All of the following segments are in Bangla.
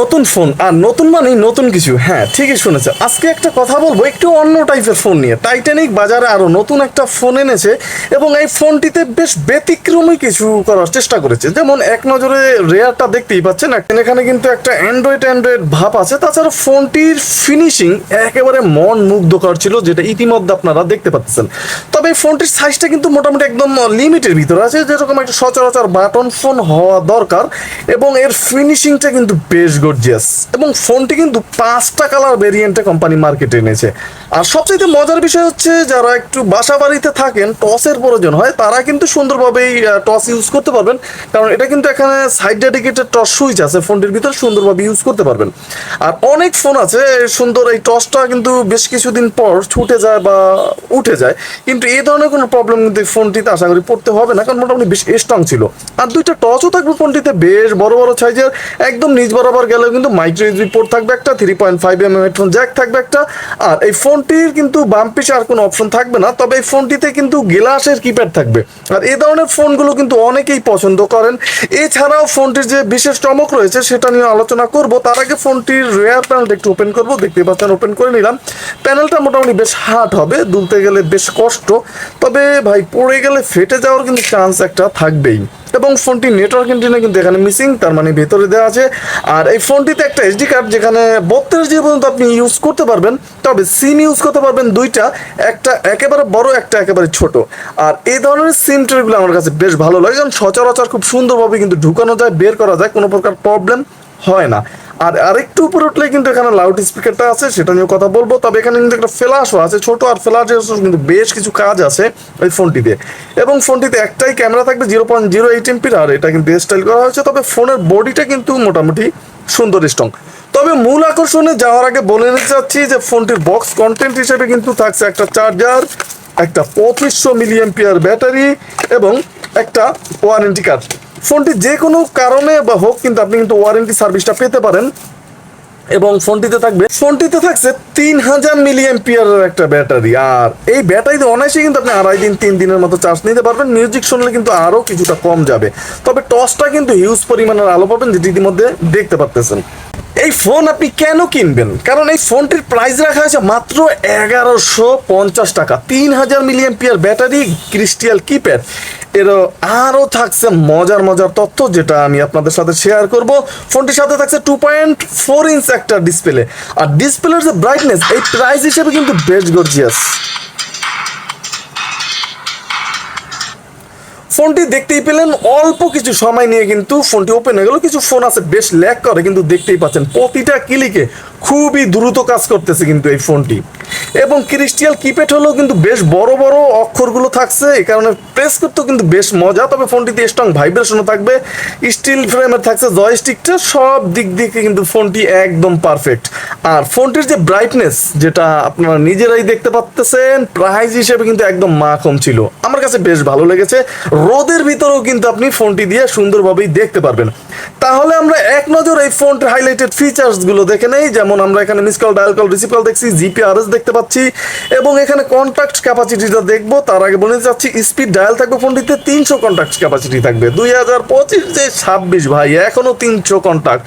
নতুন ফোন আর নতুন মানেই নতুন কিছু। হ্যাঁ ঠিকই শুনেছে। আজকে একটা কথা বলব, একটু অন্য টাইপের ফোন নিয়ে। টাইটানিক বাজারে আরও নতুন একটা ফোন এনেছে, এবং এই ফোনটিতে বেশ ব্যতিক্রমী কিছু করার চেষ্টা করেছে। যেমন এক নজরে রেয়ারটা দেখতেই পাচ্ছেন এখানে কিন্তু একটা অ্যান্ড্রয়েড অ্যান্ড্রয়েড ভাব আছে। তাছাড়া ফোনটির ফিনিশিং একেবারে মন মুগ্ধকর ছিল, যেটা ইতিমধ্যে আপনারা দেখতে পাচ্ছেন। তবে এই ফোনটির সাইজটা কিন্তু মোটামুটি একদম লিমিটের ভিতরে আছে। যেরকম একটা সচরাচর বাটন ফোন হওয়া দরকার, এবং এর ফিনিশিংটা কিন্তু বেশ গর্জিয়াস এবং ফোনটি কিন্তু পাঁচটা কালার ভেরিয়েন্টে কোম্পানি মার্কেটে এনেছে। আর সবচেয়ে মজার বিষয় হচ্ছে, যারা একটু বাসা বাড়িতে থাকেন টসের প্রয়োজন হয়, তারা কিন্তু সুন্দরভাবেই টস ইউজ করতে পারবেন। কারণ এটা কিন্তু এখানে সাইড ডেডিকেটেড টস সুইচ আছে, ফোনটির ভিতরে সুন্দরভাবে ইউজ করতে পারবেন। আর অনেক ফোন আছে সুন্দর এই টসটা কিন্তু বেশ কিছুদিন পর ছুটে যায় বা উঠে যায়। কিন্তু এই ধরনের কোনো প্রবলেম কিন্তু এই ফোনটিতে আশা করি পড়তে হবে না, কারণ মোটামুটি বেশ স্ট্রং ছিল। আর দুইটা টচও থাকবে ফোনটিতে, বেশ বড় বড় সাইজের একদম নিজ বরাবর গেলেও কিন্তু মাইক্রো ইউএসবি পোর্ট থাকবে একটা three point five M headphone jack থাকবে একটা, আর এই ফোনটির কিন্তু বাম পিছে আর কোনো অপশন থাকবে না, তবে এই ফোনটিতে কিন্তু গ্লাসের কিপ্যাড থাকবে। আর এই ধরনের ফোনগুলো কিন্তু অনেকেই পছন্দ করেন। এছাড়াও ফোনটির যে বিশেষ চমক রয়েছে, সেটা নিয়ে আলোচনা করব। তার আগে ফোনটির রেয়ার প্যানেলটা একটু ওপেন করব। দেখতে পাচ্ছেন ওপেন করে নিলাম। প্যানেলটা মোটামুটি বেশ হার্ড হবে, দুলতে গেলে বেশ কষ্ট। তবে ভাই, পড়ে গেলে ফেটে যাওয়ার কিন্তু চান্স একটা থাকবেই। এবং ফোনটি নেটওয়ার্ক ইন্টারনেট কিন্তু এখানে মিসিং তার মানে ভেতরে দেওয়া আছে। আর এই ফোনটিতে একটা এসডি কার্ড যেখানে বত্রিশ জিবি পর্যন্ত আপনি ইউজ করতে পারবেন, তবে সিম ইউজ করতে পারবেন দুইটা, একটা একেবারে বড়, একটা একেবারে ছোট। আর এই ধরনের সিম ট্রেগুলো আমার কাছে বেশ ভালো লাগে, কারণ সচরাচর খুব সুন্দরভাবে কিন্তু ঢুকানো যায়, বের করা যায়, কোনো প্রকার প্রবলেম হয় না। আর আরেকটু উপরে উঠলে কিন্তু এখানে লাউড স্পিকারটা আছে, সেটা নিয়ে কথা বলব। তবে এখানে কিন্তু একটা ফ্ল্যাশও আছে, ছোট আর ফ্ল্যাশের কিন্তু বেশ কিছু কাজ আছে ওই ফোনটিতে। এবং ফোনটিতে একটাই ক্যামেরা থাকবে জিরো পয়েন্ট জিরো এইট এমপির আর এটা কিন্তু স্টাইল করা হয়েছে। তবে ফোনের বডিটা কিন্তু মোটামুটি সুন্দর স্ট্রং তবে মূল আকর্ষণে যাওয়ার আগে বলে নিতে চাচ্ছি যে ফোনটির বক্স কন্টেন্ট হিসেবে কিন্তু থাকছে একটা চার্জার একটা পঁচিশশো মিলি এমপিয়ার ব্যাটারি এবং একটা ওয়ারেন্টি কার্ড ফোনটি যে কোনো কারণে বা হোক, কিন্তু আপনি কিন্তু ওয়ারেন্টি সার্ভিসটা পেতে পারেন। এবং ফোনটিতে থাকবে, ফোনটিতে থাকছে তিন হাজার মিলি এমপিয়ারের একটা ব্যাটারি। আর এই ব্যাটারিতে অনায়াসে কিন্তু আপনি আড়াই দিন, তিন দিনের মতো চার্জ নিতে পারবেন। মিউজিক শুনলে কিন্তু আরও কিছুটা কম যাবে। তবে টসটা কিন্তু হিউজ পরিমাণের আলো পাবেন, যেটি ইতিমধ্যে দেখতে পারতেছেন। এই ফোন আপনি কেন কিনবেন? কারণ এই ফোনটির প্রাইস রাখা হয়েছে মাত্র এগারোশো পঞ্চাশ টাকা। তিন হাজার milliampere battery crystal keypad এরও আরও থাকছে মজার মজার তথ্য যেটা আমি আপনাদের সাথে শেয়ার করব। ফোনটির সাথে থাকছে টু পয়েন্ট ফোর ইঞ্চ একটা ডিসপ্লে আর ডিসপ্লের যে ব্রাইটনেস এই প্রাইস হিসেবে কিন্তু বেশ গর্জিয়াস ফোনটি দেখতেই পেলেন, অল্প কিছু সময় নিয়ে কিন্তু ফোনটি ওপেন হয়ে গেল। কিছু ফোন আছে, বেশ ল্যাক করে, কিন্তু দেখতেই পাচ্ছেন প্রতিটা ক্লিকে খুবই দ্রুত কাজ করতেছে কিন্তু এই ফোনটি। এবং ক্রিস্টিয়াল কিপ্যাড হলেও কিন্তু বেশ বড় বড় অক্ষরগুলো থাকছে। এই কারণে প্রেস করতেও কিন্তু বেশ মজা। তবে ফোনটিতে স্ট্রং ভাইব্রেশনও থাকবে। স্টিল ফ্রেমের থাকছে জয়স্টিকটা সব দিক থেকে কিন্তু ফোনটি একদম পারফেক্ট আর ফোনটির যে ব্রাইটনেস যেটা আপনারা নিজেরাই দেখতে পাচ্তেছেন প্রাইস হিসেবে কিন্তু একদম মাখম ছিল। আমার কাছে বেশ ভালো লেগেছে। রোদের ভিতরেও কিন্তু আপনি ফোনটি দিয়ে সুন্দরভাবেই দেখতে পারবেন। তাহলে আমরা এক নজর এই ফোনটির হাইলাইটেড ফিচার্সগুলো দেখে নেই। যেমন আমরা এখানে miss call dial call receive call দেখছি জিপিআরএস দেখতে পাচ্ছি। এবং এখানে কন্ট্যাক্ট ক্যাপাসিটিটা দেখব, তার আগে বলে যাচ্ছি স্পিড ডায়াল থাকবে ফোনটিতে তিনশো কন্ট্যাক্ট ক্যাপাসিটি থাকবে। দুই হাজার পঁচিশ যে ছাব্বিশ ভাই, এখনও তিনশো কন্ট্যাক্ট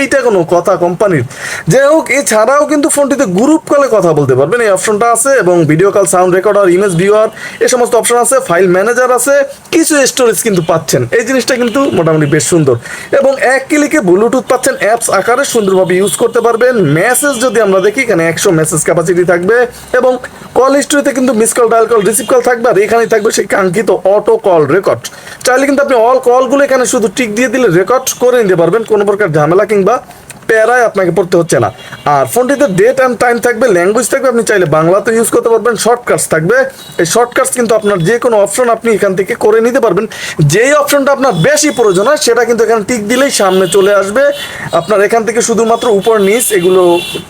এইটা কোনো কথা কোম্পানির। যাই হোক, এছাড়াও কিন্তু ফোনটিতে গ্রুপ কলে কথা বলতে পারবেন। এই অপশনটা আছে এবং video call sound recorder image viewer এই সমস্ত অপশন আছে ফাইল ম্যানেজার আছে, কিছু স্টোরেজ কিন্তু পাচ্ছেন। এই জিনিসটা কিন্তু মোটামুটি বেশ সুন্দর। এবং এক ক্লিকে ব্লুটুথ পাচ্ছেন অ্যাপস আকারে সুন্দরভাবে ইউজ করতে পারবেন। মেসেজ যদি আমরা দেখি, এখানে একশো মেসেজ ক্যাপাসিটি থাকবে এবং কল হিস্ট্রিতে কিন্তু miss call dial call receive call থাকবে আর এখানে থাকবে সেই কাঙ্ক্ষিত অটো কল রেকর্ড চাইলে কিন্তু আপনি অল কলগুলো এখানে শুধু টিক দিয়ে দিলে রেকর্ড করে নিতে পারবেন। কোনো প্রকার ঝামেলা কিংবা প্যারায় আপনাকে পড়তে হচ্ছে না। আর ফোনটিতে ডেট অ্যান্ড টাইম থাকবে ল্যাঙ্গুয়েজ থাকবে, আপনি চাইলে বাংলাতে ইউজ করতে পারবেন শর্টকাটস থাকবে। এই শর্টকাটস কিন্তু আপনার যে কোনো অপশন আপনি এখান থেকে করে নিতে পারবেন। যেই অপশনটা আপনার বেশি প্রয়োজন হয়, সেটা কিন্তু এখানে টিক দিলেই সামনে চলে আসবে। আপনার এখান থেকে শুধুমাত্র উপর নিচ এগুলো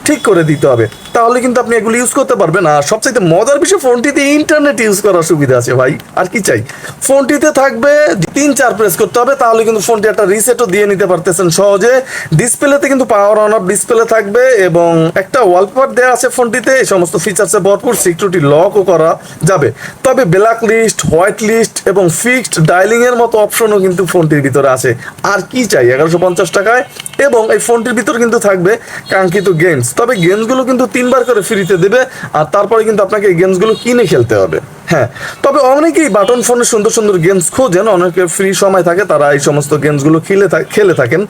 ঠিক করে দিতে হবে। তাহলে কিন্তু আপনি এগুলো ইউজ করতে পারবেন। আর সবচাইতে মজার বিষয়, ফোনটিতে ইন্টারনেট ইউজ করার সুবিধা আছে ভাই। আর কি চাই? ফোনটিতে থাকবে, তিন চার প্রেস করতে হবে, তাহলে কিন্তু ফোনটি একটা রিসেটও দিয়ে নিতে পারতেছেন সহজে। ডিসপ্লেতে কিন্তু পাওয়ার অন অফ ডিসপ্লে থাকবে এবং একটা ওয়ালপেপার দেওয়া আছে ফোনটিতে, এই সমস্ত ফিচার্সে ভরপুর সিকিউরিটি লকও করা যাবে। তবে ব্ল্যাক লিস্ট হোয়াইট লিস্ট এবং ফিক্সড ডায়ালিং এর মতো অপশনও কিন্তু ফোনটির ভিতরে আছে। আর কি চাই? এগারোশো পঞ্চাশ টাকায় এবং এই ফোনটির ভিতর কিন্তু থাকবে কাঙ্ক্ষিত গেমস তবে গেমসগুলো কিন্তু তিনবার করে ফ্রিতে দেবে আর তারপরে কিন্তু আপনাকে এই গেমসগুলো কিনে খেলতে হবে। হ্যাঁ তবে অনেকেই বাটন ফোনে সুন্দর সুন্দর গেমস খোঁজেন, অনেকে ফ্রি সময় থাকে, তারা এই সমস্ত গেমসগুলো খেলে খেলে থাকেন।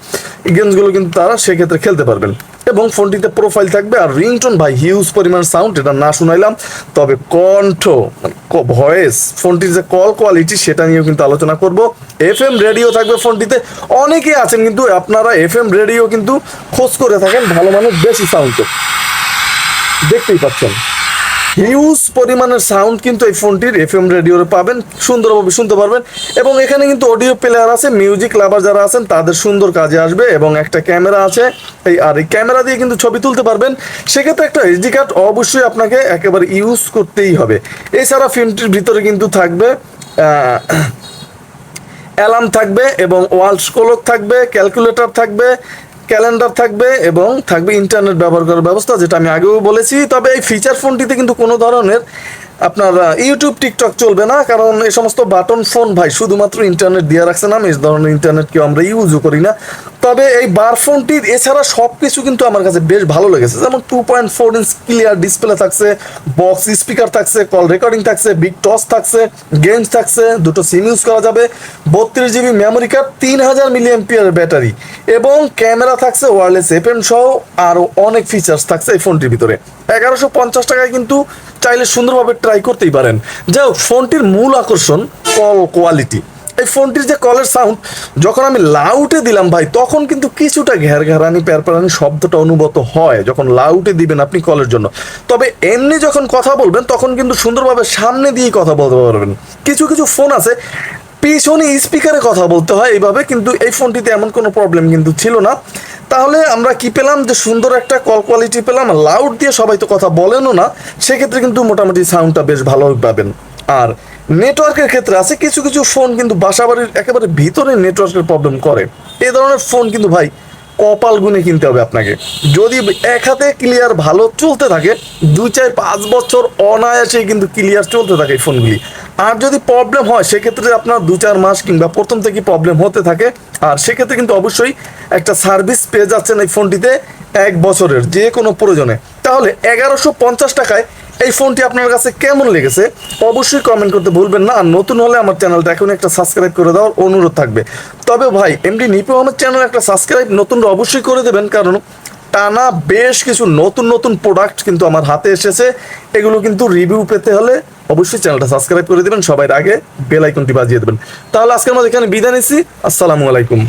এই গেমসগুলো কিন্তু তারা সেক্ষেত্রে খেলতে পারবেন। এবং ফোনটিতে প্রোফাইল থাকবে আর রিংটোন ভাই হিউজ পরিমাণ সাউন্ড এটা না শুনাইলাম। তবে কণ্ঠ ভয়েস ফোনটির যে কল কোয়ালিটি সেটা নিয়েও কিন্তু আলোচনা করব। এফ এম রেডিও থাকবে ফোনটিতে। অনেকে আছেন কিন্তু আপনারা এফ এম রেডিও কিন্তু খোঁজ করে থাকেন, ভালো মানের বেশি সাউন্ড দেখতেই পাচ্ছেন। হিউজ পরিমাণের সাউন্ড কিন্তু এই ফোনটির এফ এম রেডিওরে পাবেন, সুন্দরভাবে শুনতে পারবেন। এবং এখানে কিন্তু অডিও প্লেয়ার আছে মিউজিক লাভার যারা আছেন, তাদের সুন্দর কাজে আসবে এবং একটা ক্যামেরা আছে। এই আর এই ক্যামেরা দিয়ে কিন্তু ছবি তুলতে পারবেন। সেক্ষেত্রে একটা এইচডি কার্ড অবশ্যই আপনাকে একেবারে ইউজ করতেই হবে। এছাড়া ফিল্মটির ভিতরে কিন্তু থাকবে অ্যালার্ম থাকবে এবং ওয়াল স্কোলক থাকবে ক্যালকুলেটর থাকবে ক্যালেন্ডার থাকবে এবং থাকবে ইন্টারনেট ব্যবহার করার ব্যবস্থা, যেটা আমি আগেও বলেছি। তবে এই ফিচার ফোনটিতে কিন্তু কোনো ধরনের আপনার ইউটিউব টিকটক চলবে না, কারণ এই সমস্ত বাটন ফোন ভাই শুধুমাত্র ইন্টারনেট দিয়ে রাখছে না এই ধরনের ইন্টারনেট কেউ আমরা ইউজও করি না। তবে এই বার ফোনটির এছাড়া সব কিছু কিন্তু আমার কাছে বেশ ভালো লেগেছে। যেমন two point four inch clear display থাকছে বক্স স্পিকার থাকছে কল রেকর্ডিং থাকছে বিগ টস থাকছে গেমস থাকছে, দুটো সিম ইউজ করা যাবে, বত্রিশ জিবি মেমোরি কার্ড তিন হাজার মিলি এমপিয়ার ব্যাটারি এবং ক্যামেরা থাকছে ওয়ারলেস এফএম সহ আরও অনেক ফিচার্স থাকছে এই ফোনটির ভিতরে। এগারোশো পঞ্চাশ টাকায় কিন্তু চাইলে সুন্দরভাবে ট্রাই করতেই পারেন। যাই হোক, ফোনটির মূল আকর্ষণ কল কোয়ালিটি এই ফোনটির যে কলের সাউন্ড যখন আমি লাউটে দিলাম ভাই, তখন কিন্তু কিছুটা ঘের ঘেরানি প্যারপ্যারানি শব্দটা অনুভূত হয় যখন লাউটে দিবেন আপনি কলের জন্য। তবে এমনি যখন কথা বলবেন, তখন কিন্তু সুন্দরভাবে সামনে দিয়ে কথা বলতে পারবেন। কিছু কিছু ফোন আছে, পিছনে স্পিকারে কথা বলতে হয়, এইভাবে কিন্তু এই ফোনটিতে এমন কোনো প্রবলেম কিন্তু ছিল না। তাহলে আমরা কি পেলাম যে সুন্দর একটা কল কোয়ালিটি পেলাম? লাউড দিয়ে সবাই তো কথা বলেনও না। সেক্ষেত্রে কিন্তু মোটামুটি সাউন্ডটা বেশ ভালো পাবেন। আর নেটওয়ার্কের ক্ষেত্রে আছে, কিছু কিছু ফোন কিন্তু বাসাবাড়ির একেবারে ভিতরে নেটওয়ার্কের প্রবলেম করে। এ ধরনের ফোন কিন্তু ভাই কপাল গুনে কিনতে হবে আপনাকে। যদি এক হাতে ক্লিয়ার ভালো চলতে থাকে, দুই, চার, পাঁচ বছর অনায়াসেই কিন্তু ক্লিয়ার চলতে থাকে এই ফোনগুলি। আর যদি প্রবলেম হয়, সেক্ষেত্রে আপনার দু চার মাস কিংবা প্রথম থেকে প্রবলেম হতে থাকে। আর সেক্ষেত্রে কিন্তু অবশ্যই একটা সার্ভিস পেয়ে যাচ্ছেন এই ফোনটিতে এক বছরের যে কোনো প্রয়োজনে। তাহলে এগারোশো পঞ্চাশ টাকায় এই ফোনটি আপনার কাছে কেমন লেগেছে অবশ্যই কমেন্ট করতে ভুলবেন না। আর নতুন হলে আমার চ্যানেলটা এখন একটা সাবস্ক্রাইব করে দেওয়ার অনুরোধ থাকবে। তবে ভাই, এমডি নিপু আমার চ্যানেল একটা সাবস্ক্রাইব নতুনরা অবশ্যই করে দেবেন, কারণ টানা বেশ কিছু নতুন নতুন প্রোডাক্ট কিন্তু আমার হাতে এসেছে। এগুলো কিন্তু রিভিউ পেতে হলে অবশ্যই চ্যানেলটা সাবস্ক্রাইব করে দেবেন। সবাই আগে বেল আইকনটি বাজিয়ে দেবেন। তাহলে আজকের মধ্যে এখানে বিদায় নিচ্ছি। আসসালামু আলাইকুম।